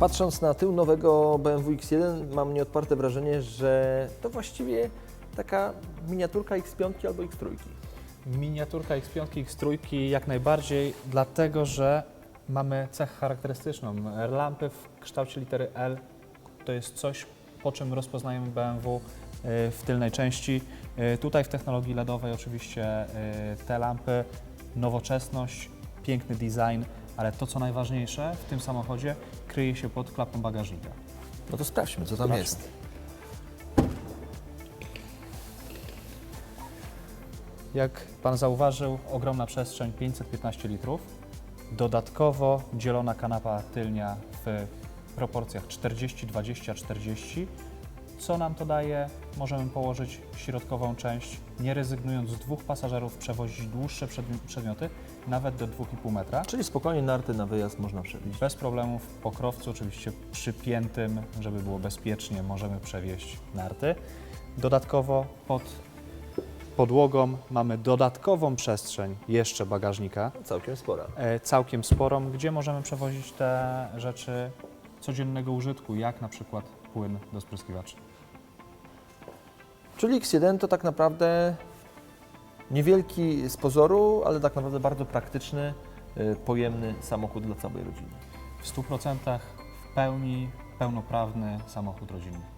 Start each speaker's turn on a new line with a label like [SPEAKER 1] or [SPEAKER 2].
[SPEAKER 1] Patrząc na tył nowego BMW X1 mam nieodparte wrażenie, że to właściwie taka miniaturka X5 albo X3.
[SPEAKER 2] Miniaturka X5, X3 jak najbardziej, dlatego że mamy cechę charakterystyczną. Lampy w kształcie litery L to jest coś, po czym rozpoznajemy BMW y, w tylnej części. Y, Tutaj w technologii LEDowej oczywiście y, te lampy, nowoczesność, piękny design, ale to co najważniejsze w tym samochodzie kryje się pod klapą bagażnika.
[SPEAKER 1] No to sprawdźmy, co tam
[SPEAKER 2] Sprawdźmy.
[SPEAKER 1] jest.
[SPEAKER 2] Jak Pan zauważył, ogromna przestrzeń 515 litrów. Dodatkowo dzielona kanapa tylnia w proporcjach 40, 20, 40. Co nam to daje? Możemy położyć środkową część, nie rezygnując z dwóch pasażerów, przewozić dłuższe przedmi- przedmioty, nawet do 2,5 metra.
[SPEAKER 1] Czyli spokojnie narty na wyjazd można przebić.
[SPEAKER 2] Bez problemów w pokrowcu, oczywiście przypiętym, żeby było bezpiecznie, możemy przewieźć narty. Dodatkowo pod podłogą mamy dodatkową przestrzeń jeszcze bagażnika,
[SPEAKER 1] Całkiem spora.
[SPEAKER 2] e, całkiem sporą, gdzie możemy przewozić te rzeczy codziennego użytku, jak na przykład płyn do spryskiwaczy.
[SPEAKER 1] Czyli X1 to tak naprawdę niewielki z pozoru, ale tak naprawdę bardzo praktyczny, y, pojemny samochód dla całej rodziny.
[SPEAKER 2] W 100% w pełni pełnoprawny samochód rodzinny.